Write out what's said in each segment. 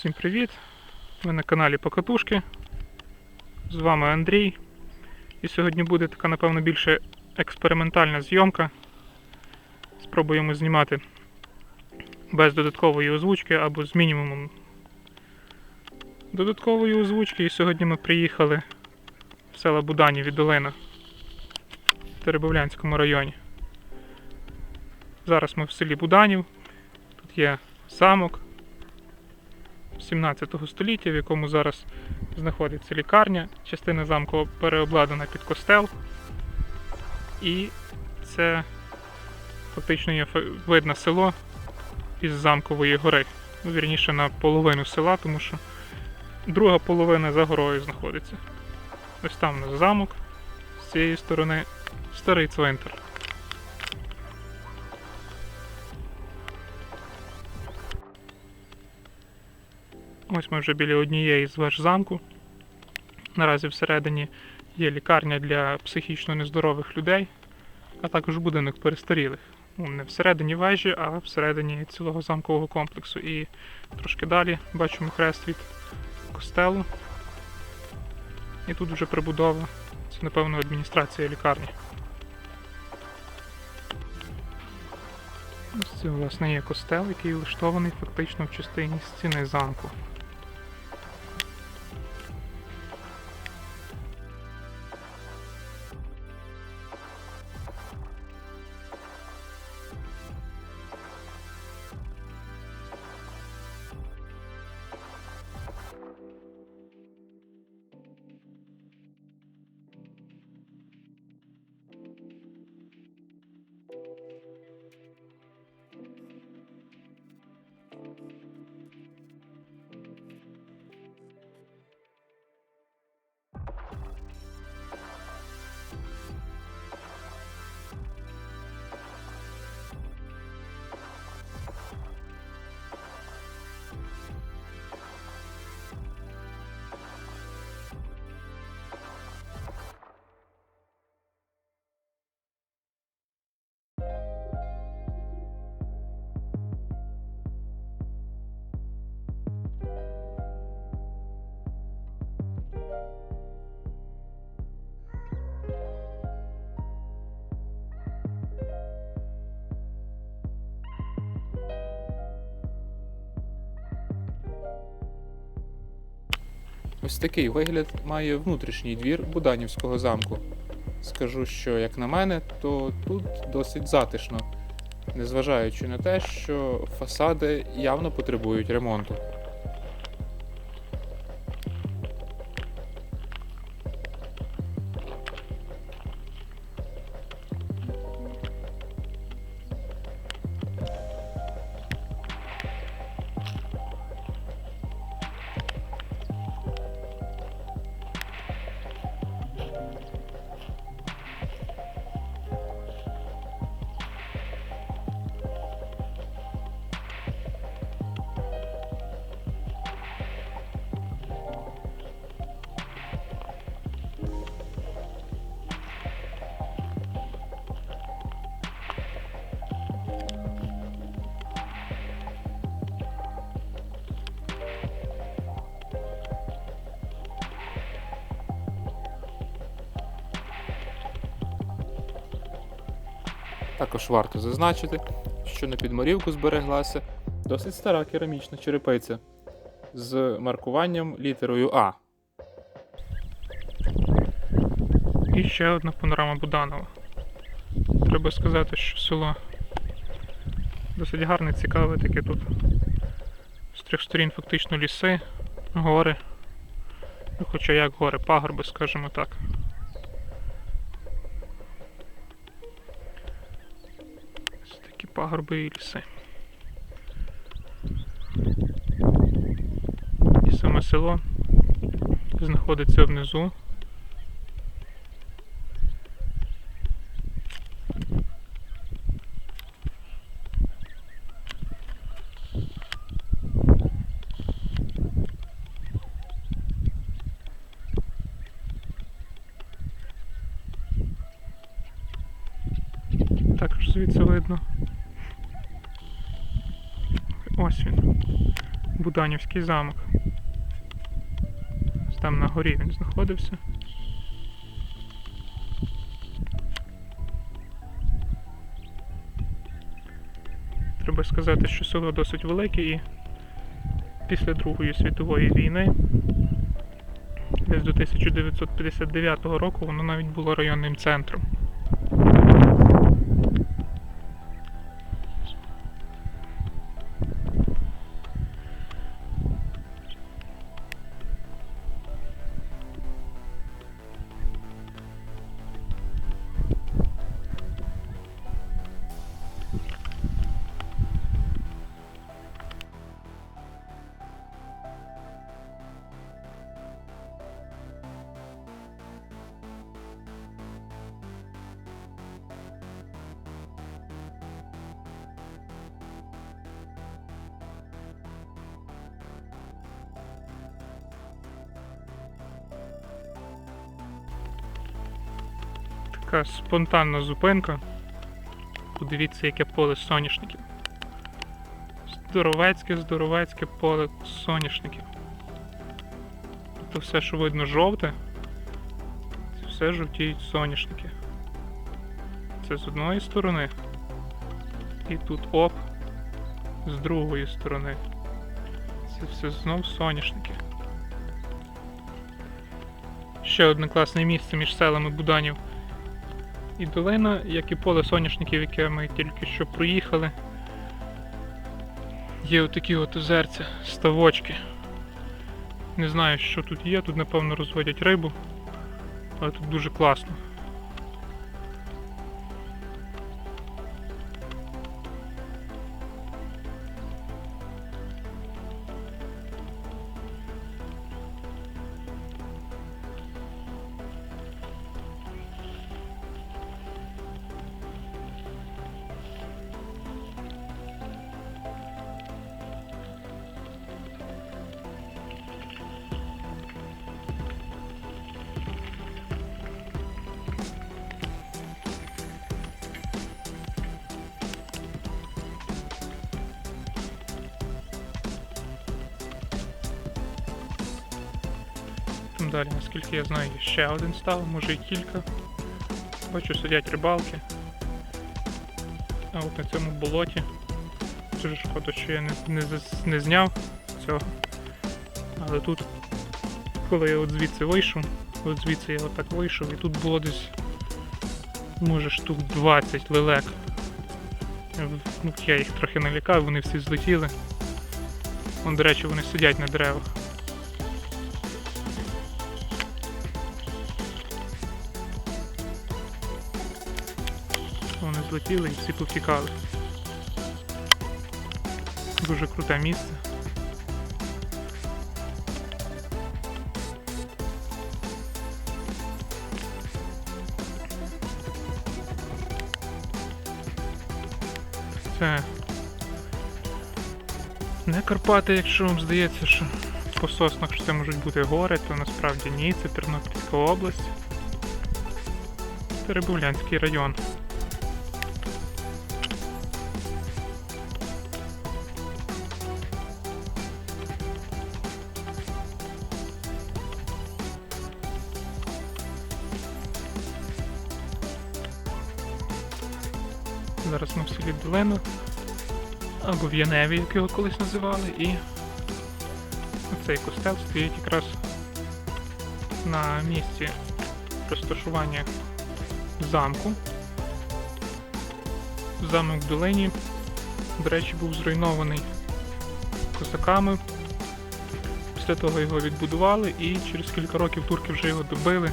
Всім привіт! Ви на каналі Покатушки. З вами Андрій. І сьогодні буде така, напевно, більше експериментальна зйомка. Спробуємо знімати без додаткової озвучки або з мінімумом додаткової озвучки. І сьогодні ми приїхали в села Буданів і Долина в Теребовлянському районі. Зараз ми в селі Буданів. Тут є замок. 17 століття, в якому зараз знаходиться лікарня. Частина замку переобладнана під костел. І це фактично є видно село із замкової гори. Ну, вірніше на половину села, тому що друга половина за горою знаходиться. Ось там у нас замок, з цієї сторони старий цвинтар. Ось ми вже біля однієї з веж замку. Наразі всередині є лікарня для психічно нездорових людей, а також будинок перестарілих. Ну, не всередині вежі, а всередині цілого замкового комплексу. І трошки далі бачимо хрест від костелу. І тут вже прибудова. Це, напевно, адміністрація лікарні. Ось це, власне, є костел, який влаштований фактично в частині стіни замку. Ось такий вигляд має внутрішній двір Буданівського замку. Скажу, що як на мене, то тут досить затишно, незважаючи на те, що фасади явно потребують ремонту. Також варто зазначити, що на підморівку збереглася досить стара керамічна черепиця з маркуванням літерою А. І ще одна панорама Буданова. Треба сказати, що село досить гарне, цікаве, таке тут з трьох сторін фактично ліси, гори. Ну, Хоча як гори, пагорби, скажімо так. Пагорби і ліси. І саме село знаходиться внизу. Також звідси видно. Ось він. Буданівський замок. Там на горі він знаходився. Треба сказати, що село досить велике і після Другої світової війни, десь до 1959 року, воно навіть було районним центром. Така спонтанна зупинка. Подивіться, яке поле соняшників. Здоровецьке, здоровецьке поле соняшників. Це все, що видно жовте, це все жовтіють соняшники. Це з одної сторони. І тут оп, з другої сторони. Це все знов соняшники. Ще одне класне місце між селами Буданів і долина, як і поле соняшників, яке ми тільки що проїхали. Є отакі от озерця, ставочки. Не знаю, що тут є, тут напевно розводять рибу, але тут дуже класно. Там далі, наскільки я знаю, є ще один став, може і кілька. Бачу, сидять рибалки. А от на цьому болоті. Дуже шкода, що я не, не, не зняв цього. Але тут, коли я от звідси вийшов, от звідси я отак вийшов, і тут було десь може штук 20 лелек. Ну, я їх трохи налякав, вони всі злетіли. Вон, до речі, вони сидять на деревах. Вони злетіли і всі повтікали. Дуже круте місце. Це не Карпати, якщо вам здається, що по соснах що це можуть бути гори, то насправді ні, це Тернопільська область. Теребовлянський район. Зараз ми в селі Долина, або в Яневі, як його колись називали, і оцей костел стоїть якраз на місці розташування замку. Замок в долині, до речі, був зруйнований косаками. Після того його відбудували і через кілька років турки вже його добили.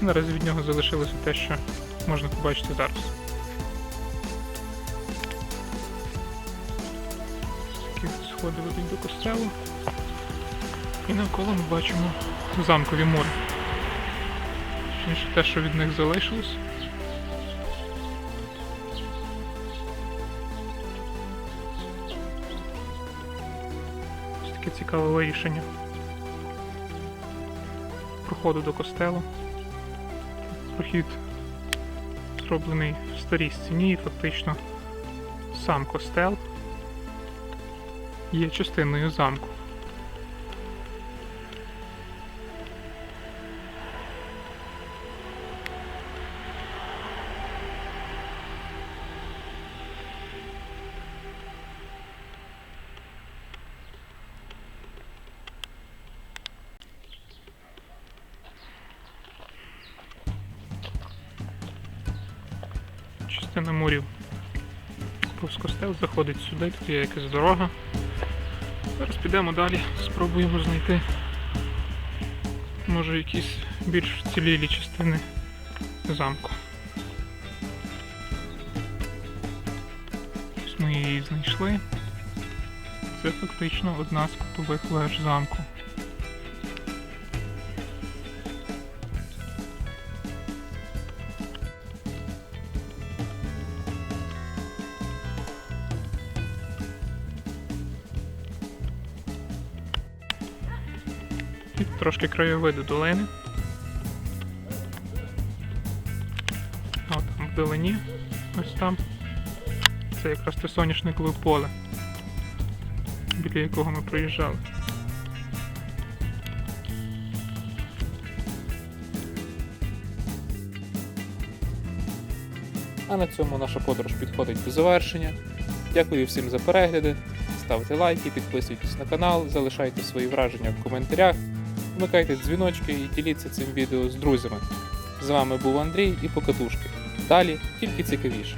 Наразі від нього залишилося те, що можна побачити зараз. Такі сходи ведуть до костелу. І навколо ми бачимо замкові море. Точніше те, що від них залишилось. Ось таке цікаве вирішення проходу до костелу. Прохід зроблений в старій стіні і фактично сам костел. Є частиною замку. Частина мурів повз заходить сюди, тут є якась дорога. Зараз підемо далі, спробуємо знайти може якісь більш вцілілі частини замку. Ось ми її знайшли. Це фактично одна з кутових веж замку. Трошки краєвиду долини. От там вдалині, ось там. Це якраз те соняшникове поле, біля якого ми проїжджали. А на цьому наша подорож підходить до завершення. Дякую всім за перегляди. Ставте лайки, підписуйтесь на канал, залишайте свої враження в коментарях, вмикайте дзвіночки і діліться цим відео з друзями. З вами був Андрій і Покатушки. Далі тільки цікавіше.